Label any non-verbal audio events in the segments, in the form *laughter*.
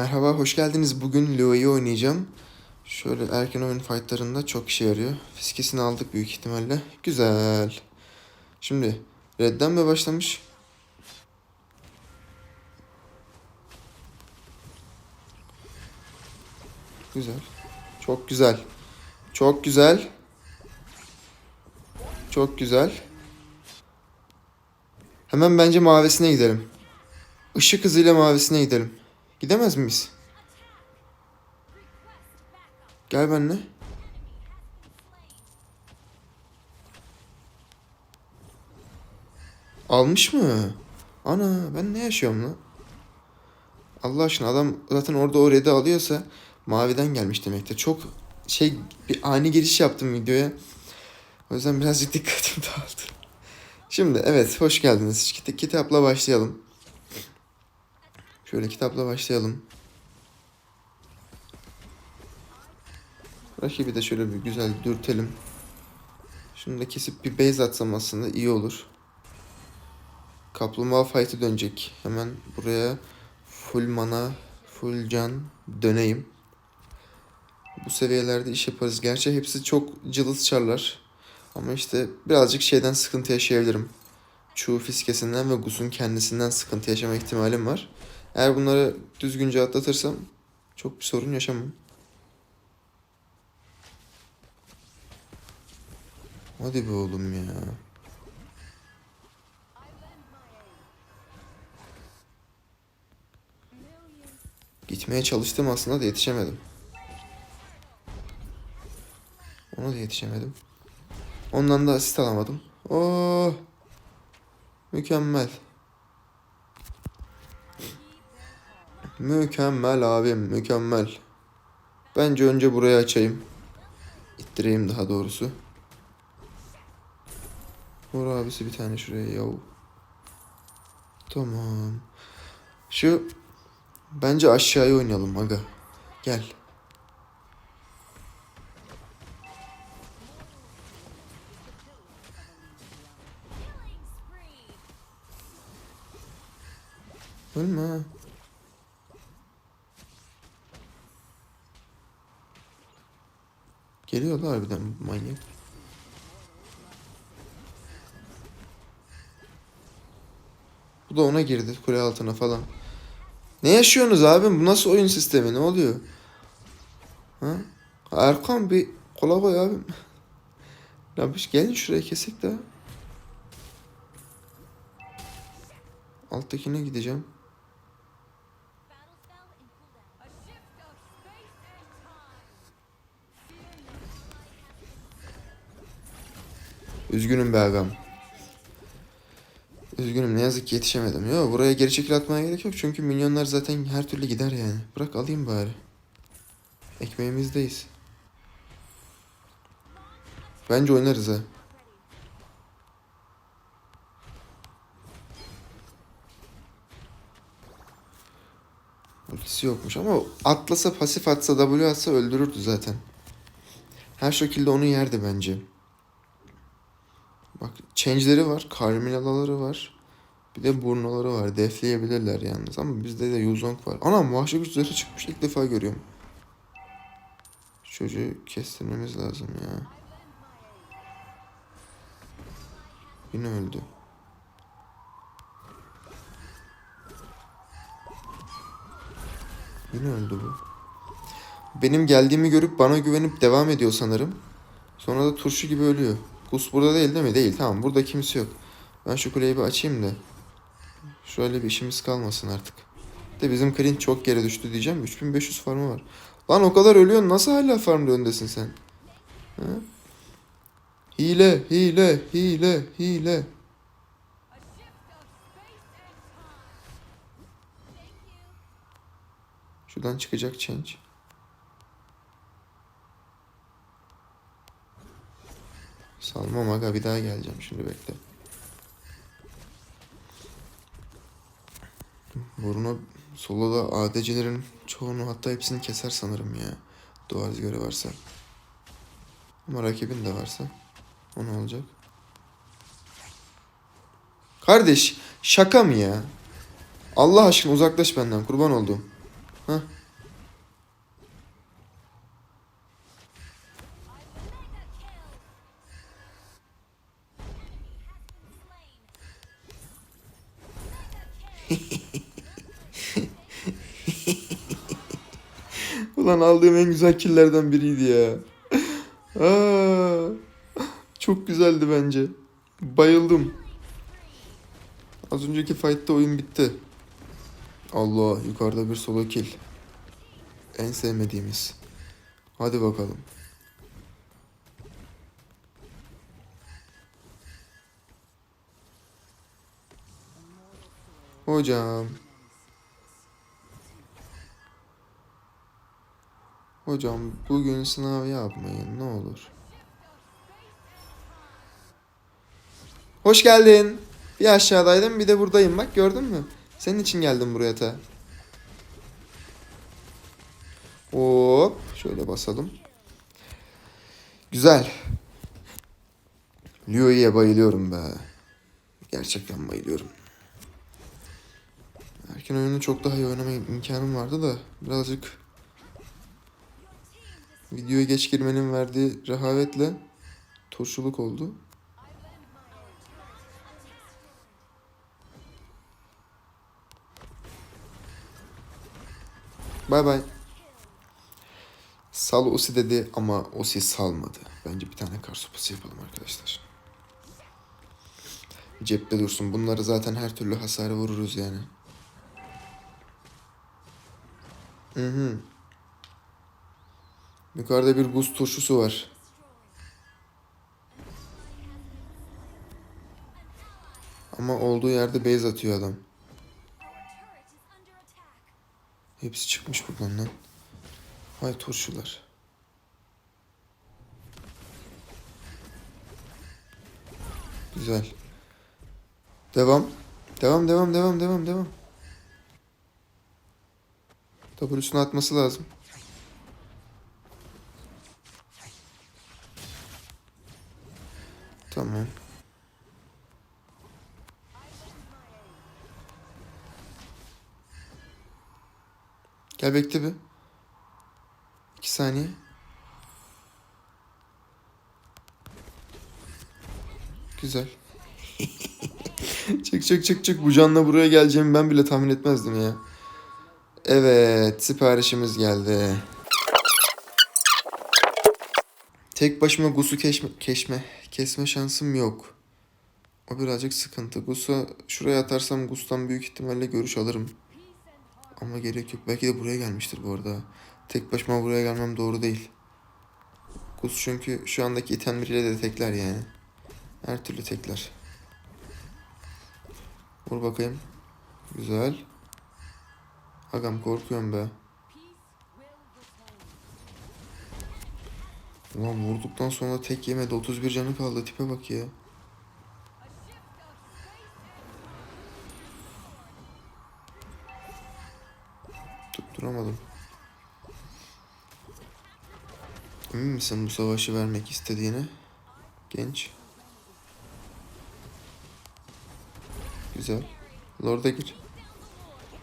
Merhaba, hoş geldiniz. Bugün Leo'yu oynayacağım. Şöyle erken oyun fightlarında çok işe yarıyor. Fiskesini aldık büyük ihtimalle. Güzel. Şimdi Red'den mi başlamış? Güzel. Çok güzel. Çok güzel. Çok güzel. Hemen bence mavisine gidelim. Işık hızıyla mavisine gidelim. Gidemez miyiz? Gel benimle. Almış mı? Ana ben ne yaşıyorum lan? Allah aşkına adam zaten orada o red'i alıyorsa maviden gelmiş demektir. Çok şey bir ani giriş yaptım videoya. O yüzden birazcık *laughs* dikkatim dağıldı. Şimdi evet hoş geldiniz. Kit- kitapla başlayalım. Şöyle kitapla başlayalım. Rakibi de şöyle bir güzel dürtelim. Şunu da kesip bir base atsam aslında iyi olur. Kaplumbağa fight'ı dönecek. Hemen buraya full mana, full can döneyim. Bu seviyelerde iş yaparız. Gerçi hepsi çok cılız çarlar. Ama işte birazcık şeyden sıkıntı yaşayabilirim. Chu fiskesinden ve Gus'un kendisinden sıkıntı yaşama ihtimalim var. Eğer bunları düzgünce atlatırsam çok bir sorun yaşamam. Hadi be oğlum ya. Gitmeye çalıştım aslında da yetişemedim. Ona da yetişemedim. Ondan da asist alamadım. Oh! Mükemmel. Mükemmel abim, mükemmel. Bence önce burayı açayım. İttireyim daha doğrusu. Vur abisi bir tane şuraya yav. Tamam. Şu bence aşağıya oynayalım aga. Gel. Ölme ha. Geliyorlar harbiden manyak. Bu da ona girdi kule altına falan. Ne yaşıyorsunuz abim? Bu nasıl oyun sistemi? Ne oluyor? Ha? Erkan bir kola koy abim. *laughs* Rabiş gelin şuraya kesik de. Alttakine gideceğim. Üzgünüm be agam. Üzgünüm ne yazık ki yetişemedim. Yo buraya geri çekil atmaya gerek yok çünkü minyonlar zaten her türlü gider yani. Bırak alayım bari. Ekmeğimizdeyiz. Bence oynarız ha. Ultisi yokmuş ama atlasa pasif atsa W atsa öldürürdü zaten. Her şekilde onu yerdi bence. Change'leri var, Carminaları var. Bir de burnoları var. Defleyebilirler yalnız ama bizde de Yuzong var. Ana vahşi güç zırhı çıkmış ilk defa görüyorum. Çocuğu kestirmemiz lazım ya. Yine öldü. Yine öldü bu. Benim geldiğimi görüp bana güvenip devam ediyor sanırım. Sonra da turşu gibi ölüyor. Gus burada değil değil mi? Değil. Tamam burada kimse yok. Ben şu kuleyi bir açayım da. Şöyle bir işimiz kalmasın artık. De bizim Clint çok geri düştü diyeceğim. 3500 farmı var. Lan o kadar ölüyorsun. Nasıl hala farmda öndesin sen? Ha? Hile, hile, hile, hile. Şuradan çıkacak change. Salmam aga bir daha geleceğim şimdi bekle. Bruno soloda ADC'lerin çoğunu hatta hepsini keser sanırım ya. Duvar göre varsa. Ama rakibin de varsa o ne olacak? Kardeş şaka mı ya? Allah aşkına uzaklaş benden kurban oldum. Heh. Ulan aldığım en güzel killerden biriydi ya. Aa, çok güzeldi bence. Bayıldım. Az önceki fight'ta oyun bitti. Allah yukarıda bir solo kill. En sevmediğimiz. Hadi bakalım. Hocam. Hocam bugün sınav yapmayın ne olur. Hoş geldin. Bir aşağıdaydım bir de buradayım bak gördün mü? Senin için geldim buraya ta. Hop şöyle basalım. Güzel. Lyo'ya bayılıyorum be. Gerçekten bayılıyorum. Erken oyunu çok daha iyi oynama imkanım vardı da birazcık videoya geç girmenin verdiği rehavetle turşuluk oldu. Bay bay. Sal Osi dedi ama Osi salmadı. Bence bir tane kar sopası yapalım arkadaşlar. Cepte dursun. Bunları zaten her türlü hasara vururuz yani. Hı hı. Yukarıda bir buz turşusu var. Ama olduğu yerde base atıyor adam. Hepsi çıkmış buradan lan. Vay turşular. Güzel. Devam. Devam devam devam devam devam. W'sunu atması lazım. Tamam. Gel bekle bir. İki saniye. Güzel. çık çık çık çık. Bu canla buraya geleceğimi ben bile tahmin etmezdim ya. Evet, siparişimiz geldi. Tek başıma Gus'u keşme, keşme, kesme şansım yok. O birazcık sıkıntı. Gus'u şuraya atarsam Gus'tan büyük ihtimalle görüş alırım. Ama gerek yok. Belki de buraya gelmiştir bu arada. Tek başıma buraya gelmem doğru değil. Gus çünkü şu andaki itemleriyle de tekler yani. Her türlü tekler. Vur bakayım. Güzel. Agam korkuyorum be. Ulan vurduktan sonra tek yemedi. 31 canı kaldı. Tipe bak ya. Tutturamadım. Emin misin bu savaşı vermek istediğine? Genç. Güzel. Lord'a gir.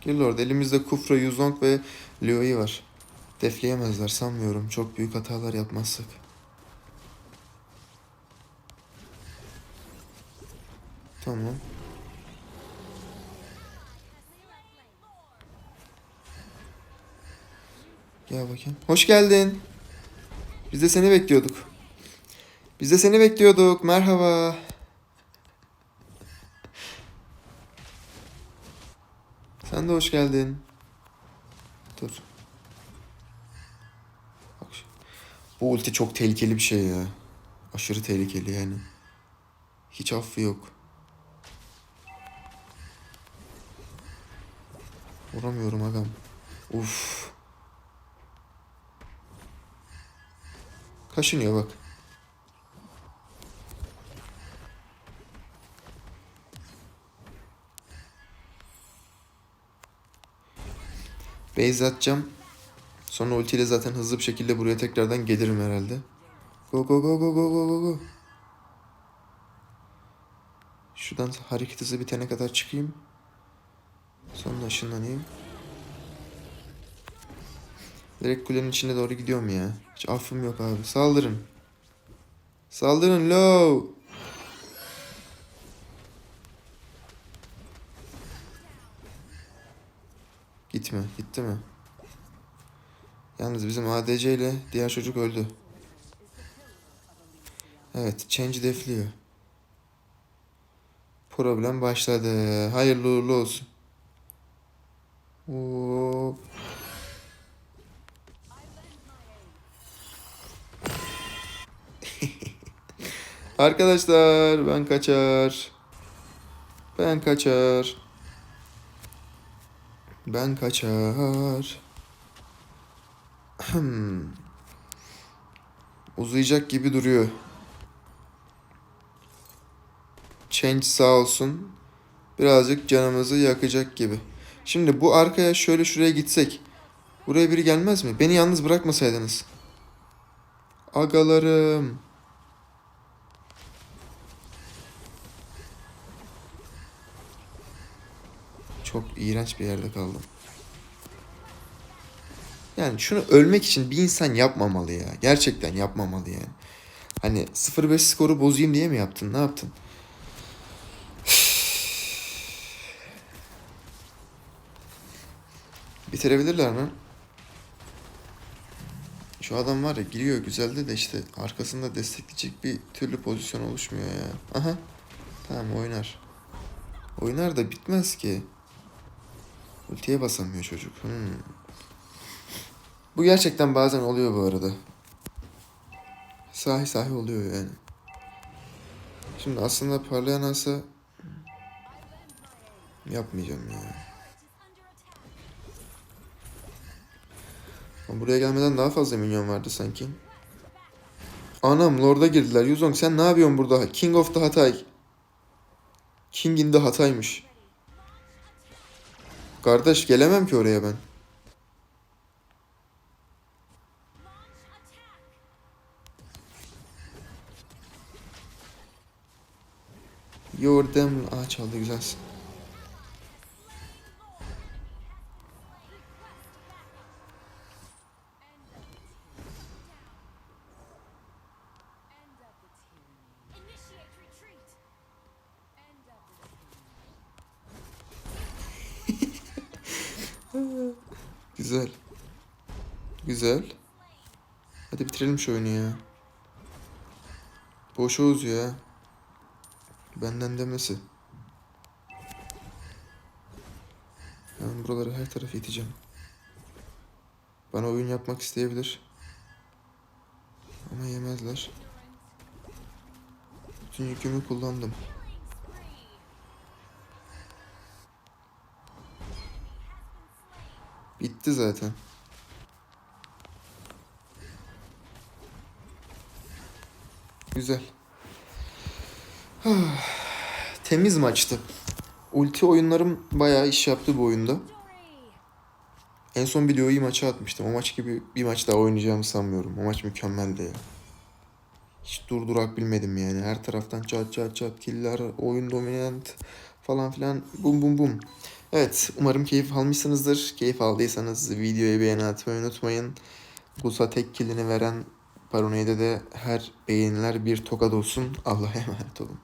Gir Lord. Elimizde Kufra, Yuzong ve Liu'yu var. Defleyemezler sanmıyorum. Çok büyük hatalar yapmazsak. Tamam. Gel bakayım. Hoş geldin. Biz de seni bekliyorduk. Biz de seni bekliyorduk. Merhaba. Sen de hoş geldin. Dur. Bak. şu- Bu ulti çok tehlikeli bir şey ya. Aşırı tehlikeli yani. Hiç affı yok. Vuramıyorum agam. Uf. Kaşınıyor bak. Base atacağım. Sonra ultiyle zaten hızlı bir şekilde buraya tekrardan gelirim herhalde. Go go go go go go go go. Şuradan hareket hızı bitene kadar çıkayım. Sonra ışınlanayım. Direkt kulenin içine doğru gidiyorum ya. Hiç affım yok abi. Saldırın. Saldırın low. Gitme. Gitti mi? Yalnız bizim ADC ile diğer çocuk öldü. Evet. Change defliyor. Problem başladı. Hayırlı uğurlu olsun. Hop. *laughs* Arkadaşlar ben kaçar. Ben kaçar. Ben kaçar. Hmm. Uzayacak gibi duruyor. Change sağ olsun. Birazcık canımızı yakacak gibi. Şimdi bu arkaya şöyle şuraya gitsek. Buraya biri gelmez mi? Beni yalnız bırakmasaydınız. Agalarım. Çok iğrenç bir yerde kaldım. Yani şunu ölmek için bir insan yapmamalı ya. Gerçekten yapmamalı yani. Hani 0-5 skoru bozayım diye mi yaptın? Ne yaptın? *sighs* Bitirebilirler mi? Şu adam var ya giriyor güzelde de işte arkasında destekleyecek bir türlü pozisyon oluşmuyor ya. Aha. Tamam oynar. Oynar da bitmez ki. Ultiye basamıyor çocuk. Hmm. Bu gerçekten bazen oluyor bu arada. Sahi sahi oluyor yani. Şimdi aslında parlayan asa yapmayacağım ya. Ama Buraya gelmeden daha fazla minyon vardı sanki. Anam Lord'a girdiler. Yuzong sen ne yapıyorsun burada? King of the Hatay. King in the Hatay'mış. Kardeş gelemem ki oraya ben. Your damn... Aa çaldı güzelsin. *laughs* Güzel. Güzel. Hadi bitirelim şu oyunu ya. Boşa ha. Benden demesi. Ben buraları her tarafa iteceğim. Bana oyun yapmak isteyebilir. Ama yemezler. Bütün yükümü kullandım. Bitti zaten. Güzel. *sighs* Temiz maçtı. Ulti oyunlarım bayağı iş yaptı bu oyunda. En son videoyu maça atmıştım. O maç gibi bir maç daha oynayacağımı sanmıyorum. O maç mükemmeldi ya. Hiç durdurak bilmedim yani. Her taraftan çat çat çat killer, oyun dominant falan filan bum bum bum. Evet umarım keyif almışsınızdır. Keyif aldıysanız videoya beğeni atmayı unutmayın. Gusa tek killini veren Paranoid'e de her beğeniler bir tokat olsun. Allah'a emanet olun.